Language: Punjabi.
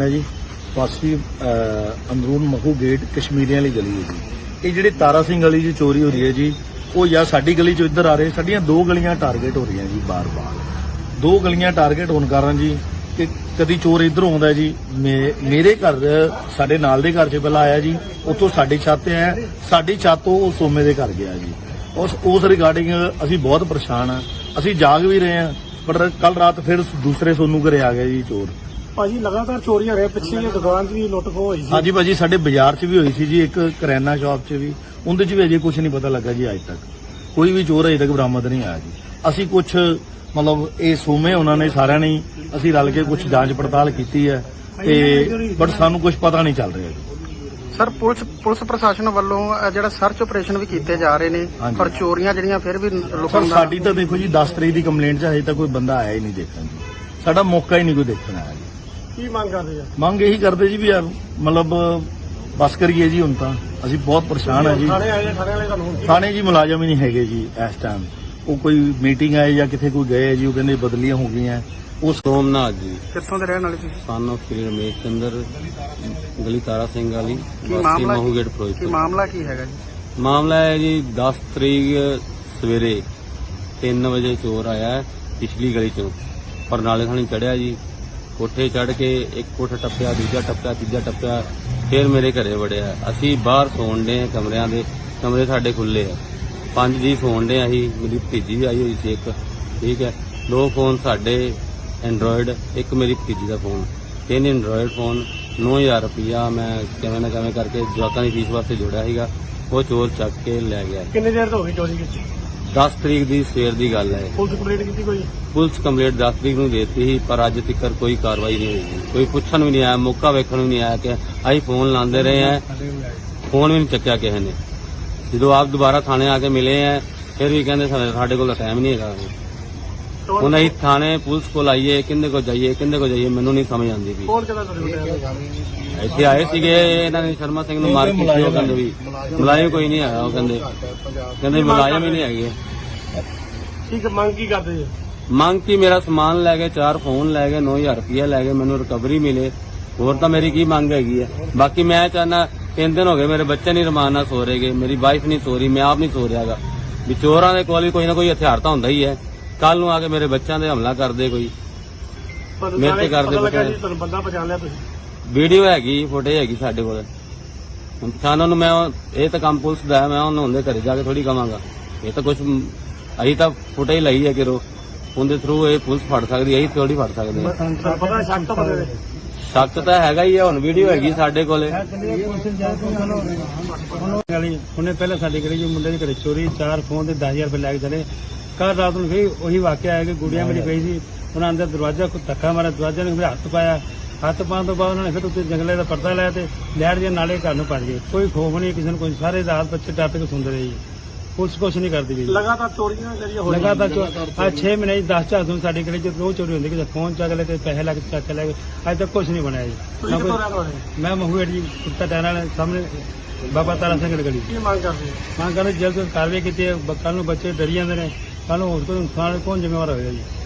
ਹੈ ਜੀ ਵਾਸੀ ਅਹ, ਅੰਦਰੂਨ ਮਹੂ ਗੇਟ ਕਸ਼ਮੀਰੀਆਂ ਵਾਲੀ ਗਲੀ ਹੈ ਜੀ। ਇਹ ਜਿਹੜੇ ਤਾਰਾ ਸਿੰਘ ਗਲੀ 'ਚ ਚੋਰੀ ਹੋ ਰਹੀ ਹੈ ਜੀ ਉਹ ਜਾਂ ਸਾਡੀ ਗਲੀ 'ਚੋਂ ਇੱਧਰ ਆ ਰਹੇ ਸਾਡੀਆਂ ਦੋ ਗਲੀਆਂ ਟਾਰਗੇਟ ਹੋ ਰਹੀਆਂ ਜੀ ਬਾਰ-ਬਾਰ। ਦੋ ਗਲੀਆਂ ਟਾਰਗੇਟ ਹੋਣ ਕਾਰਨ ਜੀ ਕਿ ਕਦੀ ਚੋਰ ਇੱਧਰੋਂ ਆਉਂਦਾ ਜੀ ਮੇਰੇ ਘਰ ਸਾਡੇ ਨਾਲ ਦੇ ਘਰ 'ਚ ਪਹਿਲਾਂ ਆਇਆ ਜੀ ਉੱਥੋਂ ਸਾਡੀ ਛੱਤ ਤੇ ਆਇਆ ਸਾਡੀ ਛੱਤ ਤੋਂ ਉਹ ਸੋਮੇ ਦੇ ਘਰ ਗਿਆ ਜੀ। ਉਸ ਉਸ ਰਿਗਾਰਡਿੰਗ ਅਸੀਂ ਬਹੁਤ ਪਰੇਸ਼ਾਨ ਆ ਅਸੀਂ ਜਾਗ ਵੀ ਰਹੇ ਹਾਂ ਪਰ ਕੱਲ ਰਾਤ ਫਿਰ ਦੂਸਰੇ ਸੋਨੂ ਘਰੇ ਆ ਗਿਆ ਜੀ ਚੋਰ। ਭਾਜੀ ਲਗਾਤਾਰ ਚੋਰੀਆਂ ਰਹੇ ਪਿੱਛੇ ਇਹ ਦੁਕਾਨ 'ਚ ਵੀ ਲੁੱਟ ਖੋਹ ਹੋਈ ਸੀ। ਹਾਂਜੀ ਭਾਜੀ ਸਾਡੇ ਬਾਜ਼ਾਰ 'ਚ ਵੀ ਹੋਈ ਸੀ ਜੀ ਇੱਕ ਕਰਿਆਨਾ ਸ਼ਾਪ 'ਚ ਵੀ। ਉਹਦੇ 'ਚ ਵੀ ਅਜੇ ਕੁਝ ਨਹੀਂ ਪਤਾ ਲੱਗਾ ਜੀ ਅੱਜ ਤੱਕ। ਕੋਈ ਵੀ ਚੋਰ ਅਜੇ ਤੱਕ ਬਰਾਮਦ ਨਹੀਂ ਆਇਆ ਜੀ। ਅਸੀਂ ਕੁਝ ਮਤਲਬ ਇਹ ਸੋਮੇ ਉਹਨਾਂ ਨੇ ਸਾਰਿਆਂ ਨੇ ਹੀ ਅਸੀਂ ਰਲ ਕੇ ਕੁਝ ਜਾਂਚ ਪੜਤਾਲ ਕੀਤੀ ਹੈ ਤੇ ਬਟ ਸਾਨੂੰ ਕੁਝ ਪਤਾ ਨਹੀਂ ਚੱਲ ਰਿਹਾ ਜੀ। ਸਰ ਪੁਲਿਸ ਪੁਲਿਸ ਪ੍ਰਸ਼ਾਸਨ ਵੱਲੋਂ ਜਿਹੜਾ ਸਰਚ ਆਪਰੇਸ਼ਨ ਵੀ ਕੀਤੇ ਜਾ ਰਹੇ ਨੇ ਹਾਂਜੀ। ਪਰ ਚੋਰੀਆਂ ਜਿਹੜੀਆਂ ਫਿਰ ਵੀ ਸਰ ਦਾ ਸਾਡੀ ਤਾਂ ਦੇਖੋ ਜੀ 10 ਤਰੀਕ ਦੀ ਕੰਪਲੇਂਟ 'ਚ ਹਜੇ ਤੱਕ ਕੋਈ ਬੰਦਾ ਆਇਆ ਹੀ ਨਹੀਂ ਦੇਖਣ ਜੀ। ਸਾਡਾ ਮੌਕਾ ਹੀ ਨਹੀਂ ਕੋਈ ਦੇਖਣ ਆਇਆ ਜੀ। ਕੀ ਮੰਗ ਕਰਦੇ ਆ? ਮੰਗ ਇਹੀ ਕਰਦੇ ਜੀ ਵੀ ਯਾਰ ਮਤਲਬ ਬਸ ਕਰੀਏ ਜੀ ਹੁਣ ਤਾਂ। ਅਸੀਂ ਬਹੁਤ ਪਰੇਸ਼ਾਨ ਆ ਜੀ। ਥਾਣੇ ਆਏ ਨੇ, ਥਾਣੇ ਵਾਲੇ ਤੁਹਾਨੂੰ ਥਾਣੇ ਜੀ ਮੁਲਾਜ਼ਮ ਹੀ ਨਹੀਂ ਹੈਗੇ ਜੀ ਇਸ ਟਾਈਮ ਉਹ ਕੋਈ ਮੀਟਿੰਗ ਆਏ ਜਾਂ ਕਿਥੇ ਕੋਈ ਗਏ ਜੀ ਉਹ ਕਹਿੰਦੇ ਬਦਲੀਆਂ ਹੋ ਗਈਆਂ। ਉਸ ਸੋਮਨਾਥ ਜੀ। ਕਿੱਥੋਂ ਦੇ ਰਹਿਣ ਵਾਲੇ ਤੁਸੀਂ? ਸਨ ਆਫ ਸ੍ਰੀ ਰਮੇਸ਼ ਚੰਦਰ ਗਲੀ ਤਾਰਾ ਸਿੰਘ ਵਾਲੀ ਵਾਸੀ ਮਾਮਲਾ ਮਹੂਗੇਟ ਕੀ ਫਿਰੋਜ਼ਪੁਰ। ਮਾਮਲਾ ਕੀ ਹੈਗਾ ਜੀ? ਮਾਮਲਾ ਹੈ ਜੀ 10 ਤਰੀਕ ਸਵੇਰੇ 3 ਵਜੇ ਚੋਰ ਆਇਆ ਹੈ ਪਿਛਲੀ ਗਲੀ ਚੋਂ। ਪਰਨਾਲੇ ਥਾਣੀ ਚੜਿਆ ਜੀ। ਕੋਠੇ ਚੜ ਕੇ ਇੱਕ ਕੋਠਾ ਟੱਪਿਆ, ਦੂਜਾ ਟੱਪਿਆ, ਤੀਜਾ ਟੱਪਿਆ, ਫਿਰ ਮੇਰੇ ਘਰੇ ਵੜਿਆ। ਅਸੀਂ ਬਾਹਰ ਸੌਣ ਦੇ ਕਮਰਿਆਂ ਦੇ, ਕਮਰੇ ਸਾਡੇ ਖੁੱਲੇ ਆ। ਪੰਜ ਦੀ ਸੌਣ ਦੇ ਅਸੀਂ, ਮੇਰੀ ਭਤੀਜੀ ਵੀ ਆਈ ਹੋਈ ਸੀ ਇੱਕ, ਠੀਕ ਹੈ। ਦੋ ਫੋਨ ਸਾਡੇ ਐਂਡਰੋਇਡ ਇੱਕ ਮੇਰੀ ਭਤੀਜੀ ਦਾ ਫੋਨ। ਤਿੰਨ ਐਂਡਰੋਇਡ ਫੋਨ 9000 ਰੁਪਇਆ ਮੈਂ ਕਿਵੇਂ ਨਾ ਕਿਵੇਂ ਕਰਕੇ ਜਵਾਕਾਂ ਦੀ ਫੀਸ ਵਾਸਤੇ ਜੋੜਿਆ ਸੀਗਾ ਉਹ ਚੋਰ ਚੱਕ ਕੇ ਲੈ ਗਿਆ। ਕਿੰਨੇ ਦੇਰ ਤੋਂ ਹੋ ਗਈ ਚੋਰੀ ਕੀਤੀ? 10 ਤਰੀਕ ਦੀ ਸਵੇਰ ਦੀ ਗੱਲ ਹੈ। ਪੁਲਿਸ ਕੰਪਲੀਟ ਕੀਤੀ ਕੋਈ? ਪੁਲਿਸ ਕੰਪਲੀਟ 10 ਤਰੀਕ ਨੂੰ ਦੇਤੀ ਸੀ ਪਰ ਅੱਜ ਤੱਕ ਕੋਈ ਕਾਰਵਾਈ ਨਹੀਂ ਹੋਈ। ਕੋਈ ਪੁੱਛਣ ਵੀ ਨਹੀਂ ਆਇਆ ਮੌਕਾ ਵੇਖਣ ਵੀ ਨਹੀਂ ਆਇਆ ਕਿ ਅਸੀਂ ਫੋਨ ਲਾਉਂਦੇ ਰਹੇ ਆ ਫੋਨ ਵੀ ਨਹੀਂ ਚੱਕਿਆ ਕਿਸੇ ਨੇ। ਜਦੋਂ ਆਪ ਦੁਬਾਰਾ ਥਾਣੇ ਆ ਕੇ ਮਿਲੇ ਆ ਫਿਰ ਵੀ ਕਹਿੰਦੇ ਸਾਡੇ ਸਾਡੇ ਕੋਲ ਟਾਈਮ ਨਹੀਂ ਹੈਗਾ। ਹੁਣ ਅਸੀਂ ਥਾਣੇ ਪੁਲਿਸ ਕੋਲ ਆਈਏ ਕਿੰਦੇ ਕੋਲ ਜਾਈਏ ਕਿੰਦੇ ਕੋਲ ਜਾਈਏ ਮੈਨੂੰ ਨਹੀਂ ਸਮਝ ਆਉਂਦੀ ਵੀ। ਕੋਲ ਕਿਹਦਾ ਇੱਥੇ ਆਏ ਸੀਗੇ ਇਹਨਾਂ ਨੇ ਸ਼ਰਮਾ ਸਿੰਘ ਨੂੰ ਮਾਰ ਕੀਤੀ ਉਹ ਕਹਿੰਦੇ ਵੀ ਮੁਲਾਜ਼ਮ ਕੋਈ ਨਹੀਂ ਆਇਆ ਉਹ ਕਹਿੰਦੇ। ਕਹਿੰਦੇ ਮੁਲਾਜ਼ਮ ਹੀ ਨਹੀਂ ਹੈਗੇ। ਠੀਕ ਮੰਗ ਕੀ ਕਰਦੇ ਜੀ? ਮੰਗ ਕੀ ਮੇਰਾ ਸਮਾਨ ਲੈ ਗਏ ਚਾਰ ਫੋਨ ਲੈ ਗਏ 9000 ਰੁਪਏ ਲੈ ਗਏ ਮੈਨੂੰ ਰਿਕਵਰੀ ਮਿਲੇ। ਹੋਰ ਤਾਂ ਮੇਰੀ ਕੀ ਮੰਗ ਹੈਗੀ ਹੈ? ਬਾਕੀ ਮੈਂ ਚਾਹਨਾ ਤਿੰਨ ਦਿਨ ਹੋ ਗਏ ਮੇਰੇ ਬੱਚੇ ਨਹੀਂ ਰਮਾਨ ਨਾਲ ਸੋ ਰਹੇਗੇ ਮੇਰੀ ਵਾਈਫ ਨਹੀਂ ਸੋ ਰਹੀ ਮੈਂ ਆਪ ਨਹੀਂ ਸੋ ਰਿਹਾਗਾ। ਵੀ ਚੋਰਾਂ ਦੇ ਕੋਲ ਵੀ ਕੋਈ ਨਾ ਕੋਈ ਹਥਿਆਰ ਤਾਂ ਹੁੰਦਾ ਹੀ ਹੈ। ਕੱਲ ਨੂੰ ਆ ਕੇ ਮੇਰੇ ਬੱਚਿਆਂ ਦੇ ਹਮਲਾ ਕਰਦੇ ਕੋਈ ਮੇਰੇ ਤੇ ਕਰਦੇ। ਜੀ ਤੁਹਾਨੂੰ ਬੰਦਾ ਪਛਾਣ ਲਿਆ ਤੁਸੀਂ ਵੀਡੀਓ ਹੈਗੀ ਫੋਟੋ ਹੈਗੀ ਸਾਡੇ ਕੋਲ ਹੁਣ ਕਿਸਾਨਾਂ ਨੂੰ ਮੈਂ ਇਹ ਤਾਂ ਕੰਮ ਪੁਲਿਸ ਦਾ ਮੈਂ ਉਹਨਾਂ ਹੁੰਦੇ ਘਰੇ ਜਾ ਕੇ ਥੋੜੀ ਕਵਾਂਗਾ ਇਹ ਤਾਂ ਕੁਝ ਅਸੀਂ ਤਾਂ ਫੋਟੋ ਹੀ ਲਈ ਹੈ ਕਿਰੋ ਉਹਦੇ ਥਰੂ ਇਹ ਪੁਲਿਸ ਫੜ ਸਕਦੀ ਹੈ ਅਸੀਂ ਥੋੜੀ ਫੜ ਸਕਦੇ ਹਾਂ ਸ਼ੱਕ ਤਾਂ ਦੇ ਹੈਗਾ ਹੀ ਹੈ ਹੁਣ ਵੀਡੀਓ ਹੈਗੀ ਸਾਡੇ ਕੋਲੇ ਉਹਨੇ ਪਹਿਲਾਂ ਸਾਡੀ ਗਲੀ ਚ ਮੁੰਡੇ ਦੇ ਘਰੇ ਚੋਰੀ ਚਾਰ ਫੋਨ ਤੇ 10000 ਰੁਪਏ ਲੈ ਕੇ ਚਲੇ ਕੱਲ ਰਾਤ ਨੂੰ ਫਿਰ ਉਹੀ ਵਾਕਿਆ ਆਇਆ ਕਿ ਗੁੜੀਆ ਮੇਰੀ ਪਈ ਸੀ। ਉਹਨਾਂ ਅੰਦਰ ਦਰਵਾਜ਼ਾ ਕੋ ਧੱਕਾ ਮਾਰਿਆ ਦਰਵਾਜ਼ੇ ਨੇ ਮੇਰੇ ਹੱਥ ਪਾਇਆ। ਹੱਥ ਪਾਉਣ ਤੋਂ ਬਾਅਦ ਉਹਨਾਂ ਨੇ ਫਿਰ ਉੱਤੇ ਜੰਗਲੇ ਦਾ ਪਰਦਾ ਲਾਇਆ ਤੇ ਲੈਟ ਦੇ ਨਾਲੇ ਘਰ ਨੂੰ ਭੱਜ ਗਏ। ਕੋਈ ਖੋਫ ਨਹੀਂ ਕਿਸੇ ਨੂੰ ਕੋਈ ਸਾਰੇ ਰਾਤ ਬੱਚੇ ਡਰ ਕੇ ਸੁਣਦੇ ਰਹੇ ਜੀ। ਪੁਲਿਸ ਕੁਛ ਨਹੀਂ ਕਰਦੀ ਵੀ ਲਗਾਤਾਰ ਚੋਰੀਆਂ ਜਿਹੜੀਆਂ ਹੋ ਲਗਾਤਾਰ ਚੋ ਆ 6 ਮਹੀਨੇ 10 ਚਾਰ ਦਿਨ ਸਾਡੀ ਗਲੀ ਚ ਰੋਜ਼ ਚੋਰੀ ਹੁੰਦੀ ਕਿ ਫੋਨ ਚੱਕ ਲੈ ਕੇ ਪੈਸੇ ਲੈ ਕੇ ਚੱਕ ਲੈ ਅੱਜ ਤੱਕ ਕੁਛ ਨਹੀਂ ਬਣਿਆ ਜੀ। ਮੈਂ ਮਹੂੜ ਜੀ ਕੁੱਤਾ ਟਹਿਰਾਂ ਵਾਲੇ ਸਾਹਮਣੇ ਬਾਬਾ ਤਾਰਾ ਸਿੰਘ ਦੀ ਗਲੀ। ਕੀ ਮੰਗ ਕਰਦੇ ਹਾਂ? ਜਲਦ ਤੋਂ ਜਲਦ ਕਾਰਵਾਈ ਕੀਤੀ ਕੱਲ ਨੂੰ ਬੱਚੇ ਡਰੀ ਜਾਂਦੇ ਨੇ। ਕੱਲ ਨੂੰ ਹੋਰ ਕੋਈ ਨੁਕਸਾਨ ਕੌਣ ਜ਼ਿੰਮੇਵਾਰ ਹੋਵੇਗਾ ਜੀ।